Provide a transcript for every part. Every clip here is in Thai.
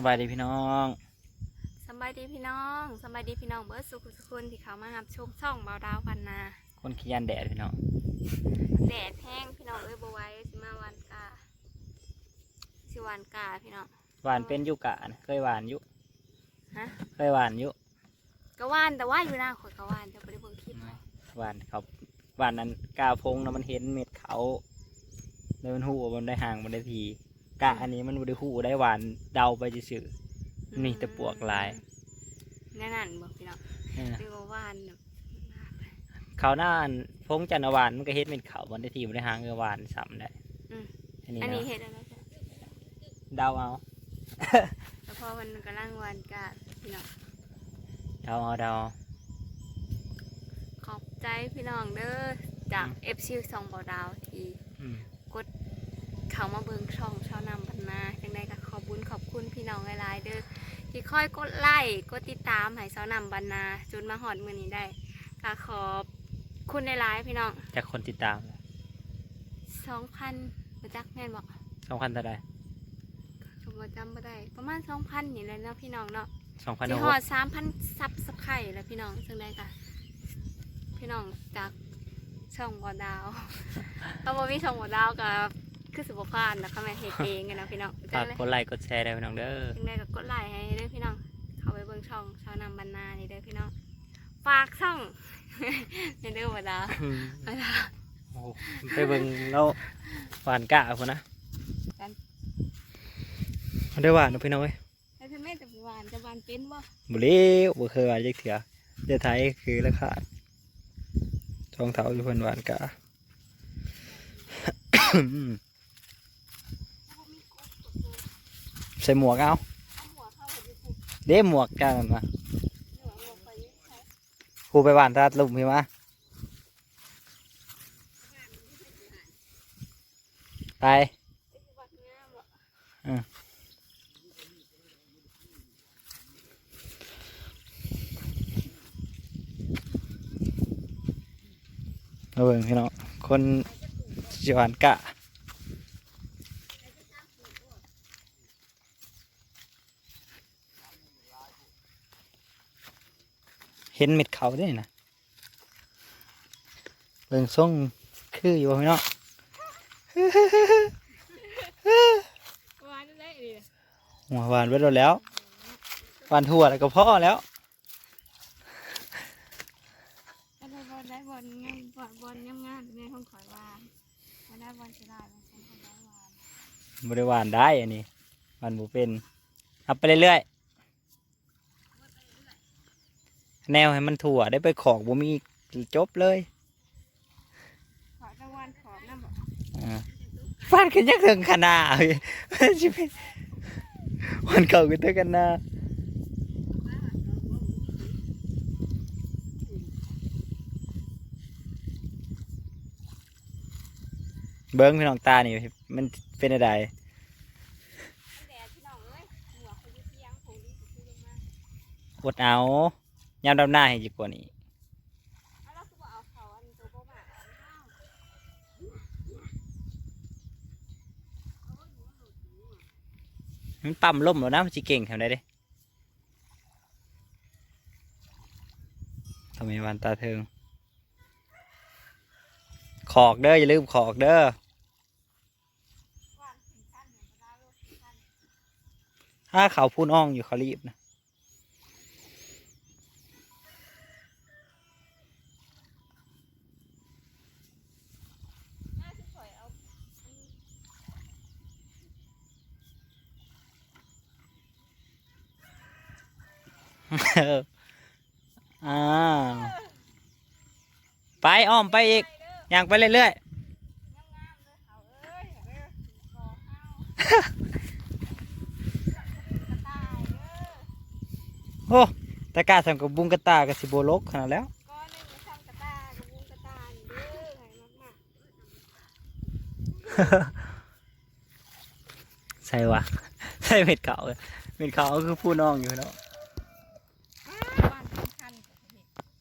สบายดีพี่น้องสำบายดีพี่น้องสำบายดีพี่น้องเบิร์ดสุขุสุขุนที่เขามาหับชมช่องเบาดาวพันนา คนขยันแดดพี่น้องแดดแห้งพี่น้องเอ้ยบไหว้สิมาวันกาสิวันกาพี่น้องหวานเป็นอยุกะนะเคยหวานอยุฮะเคยหวานอยุก็ว่านแต่ว่าอยู่หน้าขดก็ว่านแต่ไม่ได้เบิ่งคลิปหวานเขาหวานนั้นกาพงนะมันเห็นเม็ดเขาเลยมันหูว่ามันได้ห่างมันได้ที กะอันนี้มันบ่ได้หูได้หวานเดาไปซื่อมีแต่ปวกลายแนั่นนั่นบอกพี่น้องๆเออ เรียกว่าว่านแบบเขาหน้าอันพงจันทร์หวานมันก็เฮ็ดเม็ดเขามันได้ทีมันได้ห่างเออหวานซ้ำได้อืมอันนี้อันนี้เนาะเห็ดอะไรจ้ะเดาเอาแล้วพอมันกำลังวันกาพี่น้องเดาเอาเดาเอา ขอบใจพี่น้องเด้อจากเอฟซีสองเบาดาวที่อืม เขามาเบิ่งช่องชาวนำพันนาจังใดก็ขอบคุญขอบคุณพี่น้องหลายๆเด้อที่ค่อยกดไลค์กดติดตามให้ชาวนำบรรณาจนมาหอดมือนี้ได้ก็ขอบคุณหลายๆพี่น้องจากคนติดตามสองพันมาจักแม่นบอกสองพันเท่าไหร่ก็บ่จำบ่ได้ ประมาณสองพันนี่แหละเนาะพี่น้องเนาะสองพันที่หหอดกสามพันซับสไครต์แล้วพี่น้องจังใดก็พี่น้องจากช่องบ่อดาว ถ้าบ่มีช่องบ่อดาวก็ คือสิบ่พลาดนะคะแม่เฮ็ดเองกันนะพี่น้องจัฝากงเลยกดไลค์กดแชร์ได้พี่น้องเด้อยังไงก็กดไลค์ให้เด้อพี่น้อง เข้าไปเบิ่งช่องชาวนำบรรณานี่เด้อพี่น้องฝากช่องในเด้อบ่ดาอืมบ่ดาโอ้โหไปเบิ่งแล้วหวานกะคนนะกันมันได้หวานเนาะพี่น้องเว้ยให้พี่แม่จะหวานจะหวานเป็นบ่บุเลี้ยวบ่เคยหวานจักเถื่อเดี๋ยวไทยคือราคาดทองเท้าอยู่เพิ่นหวานกะ ใส่หมวกเอาเด้หมวกกันมาครูไปหวานตลาดลุ่มพี่มาไปไอ้สิวัดงามบ่เอาเบิ่งพี่น้องคนสิหวานกะ เห็นเม็ดเขาได้นะเบิ่งทรงคืออยู่บ่พี่น้องหวานได้ดิหัวหวานไปโดนแล้วหวานถั่วแล้วก็พ่อแล้วก็ได้บอลได้บอลงามบอลบอลงามงามในห้องขอยหวานบ่ได้บอลสิได้บอลฉันคนได้หวานบริวานได้อันนี้หวานบูเป็นเอาไปเรื่อยๆ แนวให้มันถั่วได้ไปขอกบ่มีจบเลยขอตะวันขอบน้ำบ่อ่าฟาดกันยักถึงขนาดเลยชิเป็นวันเก่ากันเท่ากันนะเบิ้งพี่น้องตานี่มันเป็นอะไรแดดพี่น้องเอ้ยหัวเขาอยู่เที่ยงผมดีสิลงมาอดเอา ยามดำหน้าให้จีกว่านี้เอาแล้วคือบ่เอาเขาอันตัวบ่มาเอาเอามันปั๊มล่มแล้วนะมันจีเก่งแถวไหนเด้ทำไมวันตาเทิง ขอกเด้ออย่าลืมขอกเด้อหวานถึงขั้นเหมือนบ่ได้ลูกถึงขั้นถ้าเขาพูนอ่องอยู่เขารีบนะ น่าสิข่อยเอาอัน อ่าไปอ้อมไปอีกไปเด้อย่างไปเรื่อยงามๆเลยเขาเอ้ยเด้อขอเฮากระต่ายเด้อๆโอ้ตะกร้าทำกับบุงกระตายกับสิโบโลกขนาดแล้วก้อนหนึงมาทำกระต่ายกับวุ้งกระต่ายนี่เด้อให้มากใช่วะใช่เม็ดเขาเลยเม็ดเขาก็คือผู้น้องอยู่เนาะ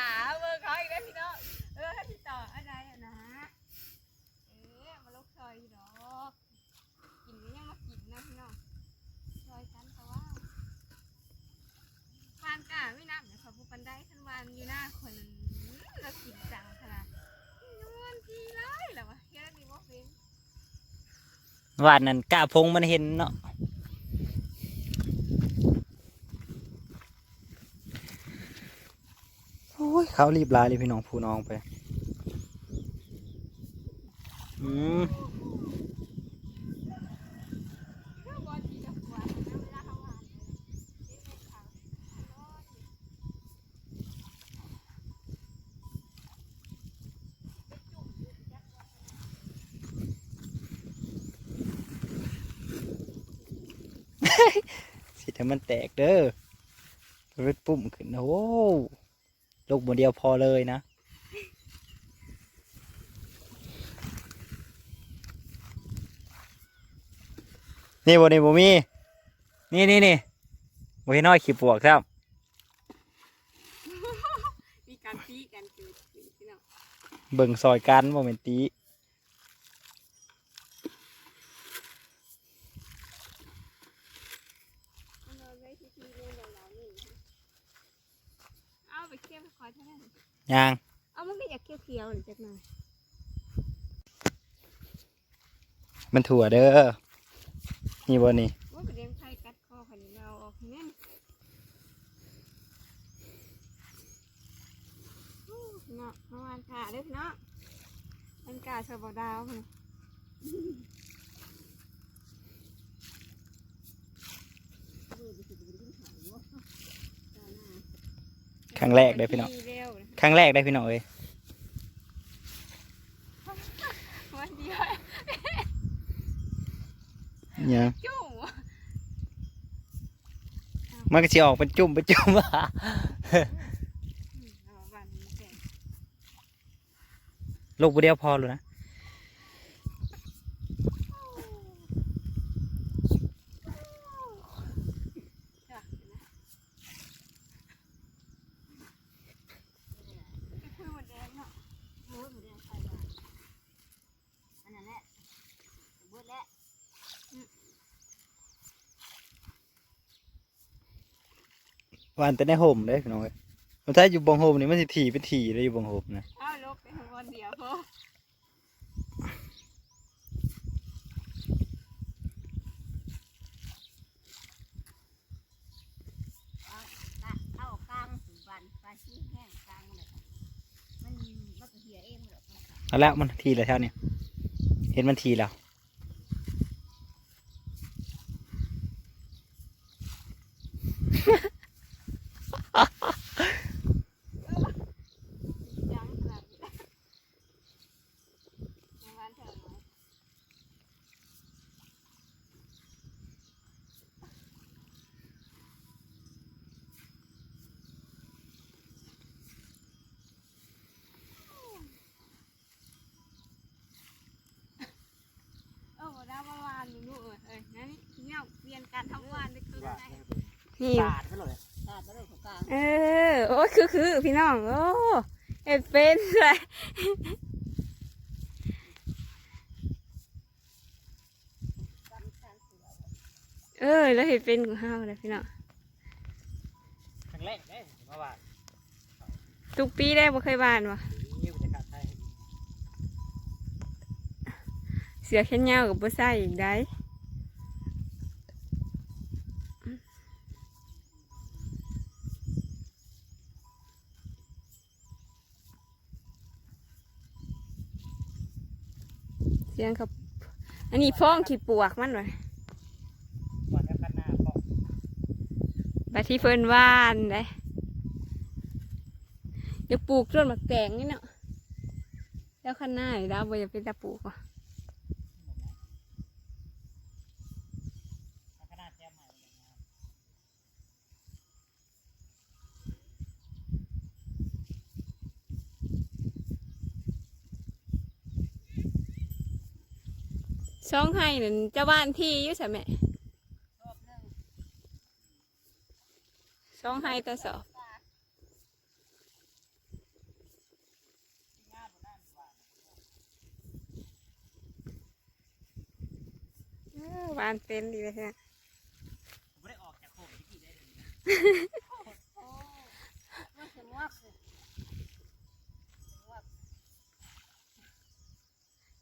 เอาเบิ่งเขาอีกแล้วพี่น้องเออให้ติดต่ออะไรอะนะเอ๊ะมาลกซอยดอกกินก็ยังมากินนะพี่น้องซอยกันแต่ว่าฟานกาไม่นับเดี๋ยวเขาพูดปันได้ขันวานอยู่หน้าคนเรากินจังขนาดนวลทีไรเหรอวะแค่นี้ว่าเป็นวานนั้นกาพงมันเห็นเนาะโอ้ยเขารีบลายเลยพี่น้องผู้น้องไปอืมบอสิให้มันแตกเด้อมันเป็นปุ่มขึ้นโอ้ ลูกโมเดียวพอเลยนะ นี่บนี่บมี นี่นี่นี่บเห็นน้อยขีปวกครับ มีการตีกันเกิดขึ้นพี่น้อง เบิ่งซอยกันโมเมนตี มันเอาไว้ที่ที่เล่นเราเรานี่เอาไปเคี่ยวไปคอยเท่านั้น ยาง เอามันก็อยากเคี่ยวเคี่ยวๆหรือจักหน่อยมันถั่วเด้อ นี่บนี่ว่าประเด็นไฟกัดคอคนนี้เราออกแน่นโอ้เนาะเมื่อวานขาเด้อพี่เนาะมันกาชอบดาวพุ่น ครั้งแรกได้อพี่น้องวันที่เร็วนะครั้งแรกได้อพี่น้องเอ้ยวันเดียวยังจุ่มมันก็จะออกเป็นจุ่มเป็นจุ่มว่ะเอาวันนี้แกะลูกบ่เดียวพอเลยนะ จ้ะเห็นไหมจะคุยหมดแดงเนาะ โอ้ยหมดแล้วใส่บาตรอันนั้นแหละเบิดแล้ว วานแต่ในห่มได้อพี่น้องเอ้ยมันถ้าอยู่บงห่มนี่มันสิถี่เป็นถี่เลยอยู่บงห่มนะเอาลบไปถึงวันเดียวพอตะเข้ากลางสุบันปลาชี้แห้งกลางเลยมันมันก็เหี่ยเองเลยเอาแล้วมันทีแล้วเท่านี้เห็นมันทีแล้วยังข นาดนี้ในวัน เถอะไหมเออบ่ได้ว่าวานอยู่นู่นเออเอ้ยนั่นเนี่ยเปลี่ยนการทำวานได้คืออะไรนี่ปาดไปเลยตาดไปเลยของกลางเออ โอ้ยคือคือพี่น้อง โอ้เอ็ดเป็นเลยกันกันเสือเออแล้วเห็ดเป็นของเฮาเลยพี่น้องครั้งแรกได้เมื่อวานทุกปีได้บ่เคยบานวะยิ้วจะขาดไทยเสือแขนยาวกับบ่ใส่อีกได้ ยงกับ อันนี้พ้องขี้ปวกมันวะวันนี้ข้างหน้าเพราะบัดที่เฟิร์นว่านเลยอย่าปลูกต้นมะแตงนี่เนาะแล้วข้างหน้าอีกแล้วบ่อย่าเป็นตะปลูกอะ ข้างหน้าแจ่มใหม่เลยนะ ส ช่องให้นั่นเจ้าบ้านที่อยู่ใช่ไหมรอบหนึงช่องให้ตัวสอบเออหวานเป็นดีเลยนะผมไม่ได้ออกจากโคมที่กี่ได้เลยโอ้มันสมวกเลยสมวก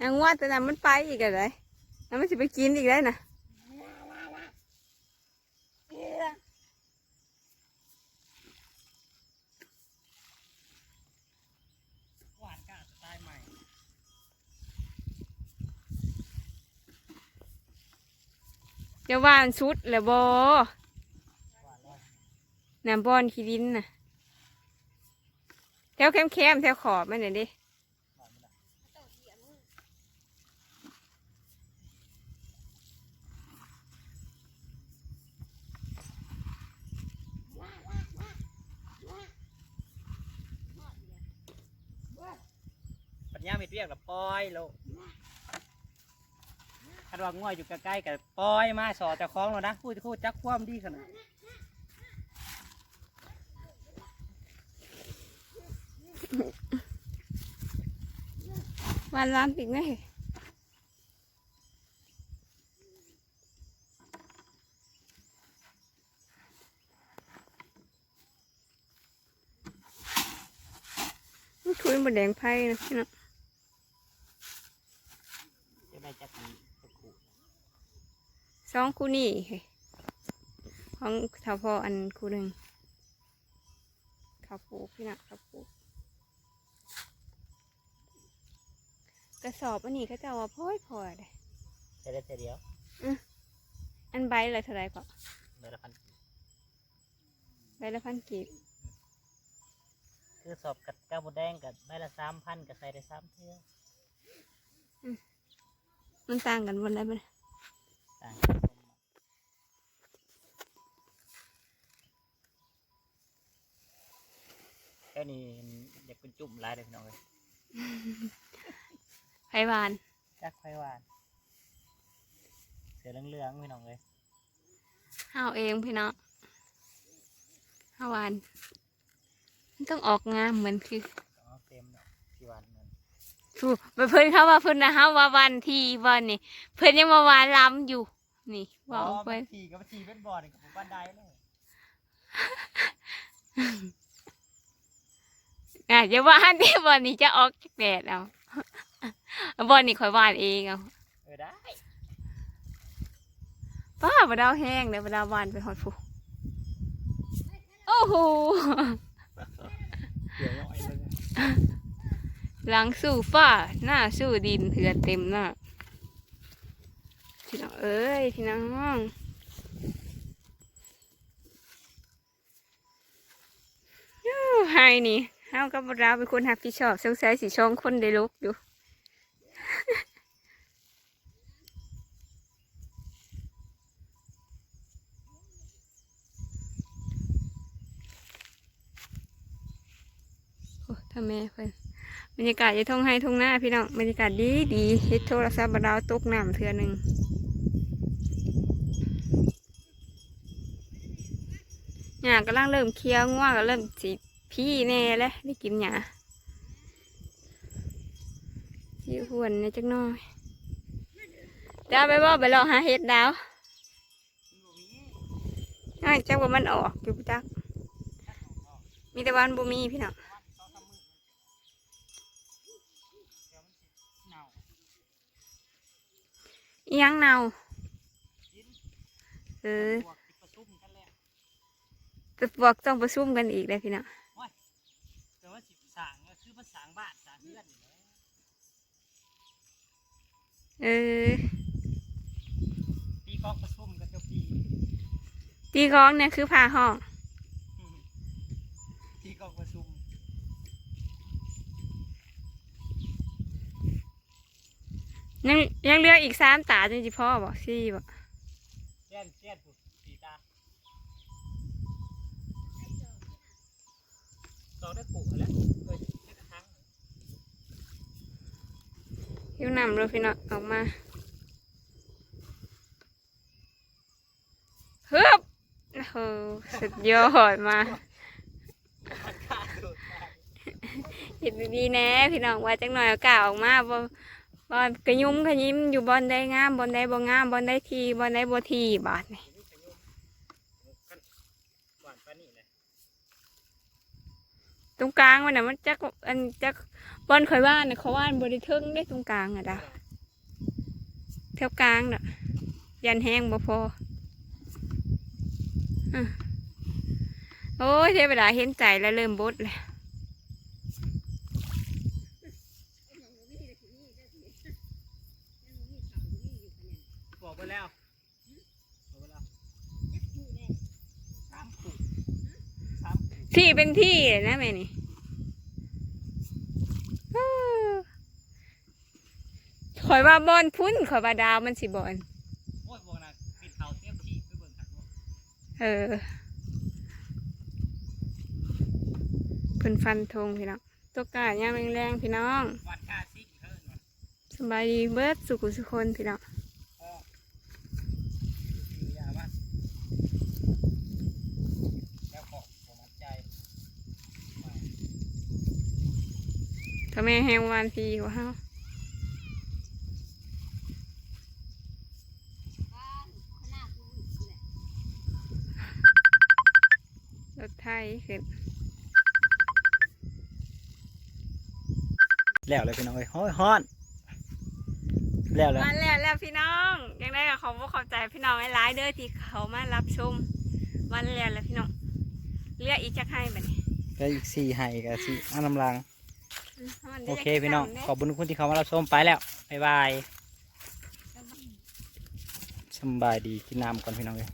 นางว่าแต่นั้นมันไปอีกอะไร แล้วมันจะไปกินอีกได้นะเกลือหวานกาสไตล์ใหม่เจะว่านชุดแหล้วบอหวานร้อยน้ำบอนขี้ดินน่ะ แถวแคมๆแถวขอบมันหน่ะดิ หวานไม่ได้ ต้องเสียมือ ปัญญาไม่เรียกกับปล่อยโลคันว่าง่อยอยู่ใกล้ๆกับปล่อยมาสอเจะคล้าของแล้วนะพูดพูดจักความดีขนาดวานล้ามปีกไหมมันถุยบนแดงไพ่นะพี่นะได้จักนี้จักขู่ ส องคู่นี่เฮ้ยของเท่าพ่ออันคู่หนึ่งข้าวปลูกพี่น้องข้าวปลูกกระสอบอันนี้เขาจะเอาว่าพ่อยพอยเลยจะได้แต่เดียวอันใบอะไรเท่าไหรก็เดือนละพันใบละพันกีบคือสอบกับเจ้าบดแดงกับได้ละสามพันกับใส่ได้สามเท่ามันต่างกันบนได้ไหมต่างกันแค่นี้อยากเป็นจุ่มหลายเลยพี่น้องเลยไผ่หวาน จักไฟหวาน เสือเหลืองๆพี่น้องเลยห้าวเองพี่น้องห้าวหวานมันต้องออกงามเหมือนคืออ๋อเต็มเนาะพี่หวานนั่นถูกเพิ่นเขาว่าเพิ่นนะฮะว่าวันที่วันนี่เพิ่นยังมาหวานล้ำอยู่ นี่บอกอ๋อเพิ่นมันขี่กับมันขี่เป็นบอลกับผมบ้านใดเลย อะจะว่าที่วันนี้จะออกจากแดดเอาวันนี้ข่อยหวานเองเอาเออได้ป้าบดาวแห้งเลยบดาวหวานไปหอดฟูโอ้โหเดี๋ยวน้อยเลยหลังสู่ฟ้าหน้าสู่ดินเถือเต็มหน้าพี่น้องเอ้ยพี่น้องยู้ไฮนี่ เฮากับบดาวเป็นคนรับผิดชอบสงสัยสิช่องคนได้ลุกอยู่ โอ้ถ้าแม่เพิ่อนบรรยากาศจะท่องให้ท่องหน้าพี่น้องบรรยากาศดีดีเฮ็ดโทรศัพท์บดาวตกน้ำเทือหนึ่งหญ้ากำลังเริ่มเคี้ยวง่วงก็เริ่มสิ พี่แน่แล้วได้กินหญ้าสิหวนในจักน้อยดาวไปบ่ไปรอหาเห็ดดาวน้อยจักว่ามันออกอยู่จัก มีแต่วันบ่มีพี่น้องเน่ยังเนาเออพวกที่ประชุมกันแล้วจะบอกต้องประชุมกันอีกเลยพี่น้อง แต่ว่าสิบสางก็คือภาษาบ้านสาง เพื่อนอยู่แล้วเออปีกองประชุมกันเจ้าปีตีกลองเนี่ยคือผ่าห้องปีกองประชุมยังยังเหลืออีกสามตาจนจิพ่อบอกสี่บอกเสี้ยนเสี้ยนผูกสีตาสองได้ปลูกแล้ว หิวน้ำเลยพี่น้องออกมาฮึบโอ้โหสุดยอดมาเห็นดีแน่พี่น้องว่าจังหน่อยก้าออกมาบ่บ่กระยุ้มกระยิ้มอยู่บอนได้งามบอนได้บ่งามบอนได้ทีบอนได้บ่ทีบาทนี่ตรงกลางมันน่ะมันจักอันจัก บอนข่อยว่านน่ะเขาว่านบ่ได้เทิงได้ตรงกลางอะดาแถวกลางน่ะ ยันแห้งบ่พออะโอ้ยเทวดาเห็นใจแล้วเริ่มบดเลยบอกไปแล้วบอกไปแล้วสามขู่สามขู่ที่เป็นที่เลยนะแม่นี่เออ ข่อยว่าบอนพุ่นข่อยว่าดาวมันสิบอนโอ้ยบอกนะปิดเขาเตรียมที่ไปเบิ่งขันบ่เออเพิ่นฟันธงพี่น้องตัวกาดยามแรงๆพี่น้องหวานกาซิกเพิ่นว่ะสบายดีเบิดสุขุสุคนพี่น้อง พ่อสี่อยามาแล้วขอผมมั่นใจมา ถ้าแม่แหงวานพีกว่าเฮาบ้านขนาดกูนี่แหละรถไทยขึ้น แล้วเลยพี่น้องเอ้ยฮ้อยฮ้อน แล้วแล้ว มาแล้วแล้วพี่น้องยังได้กับขอบคุณขอบใจพี่น้องหลายๆเด้อที่เขามารับชมวันแล้วแล้วพี่น้องเรียกอีกจักให้บัดนี้ก็อีกสี่ไห้กับสี่อันน้ำลังมัน โอรียกเคพี่น้องจักขอบคุณคุณที่เขามารับชมไปแล้วบ๊ายบายสำบายดีกินน้ำก่อนพี่น้องเลย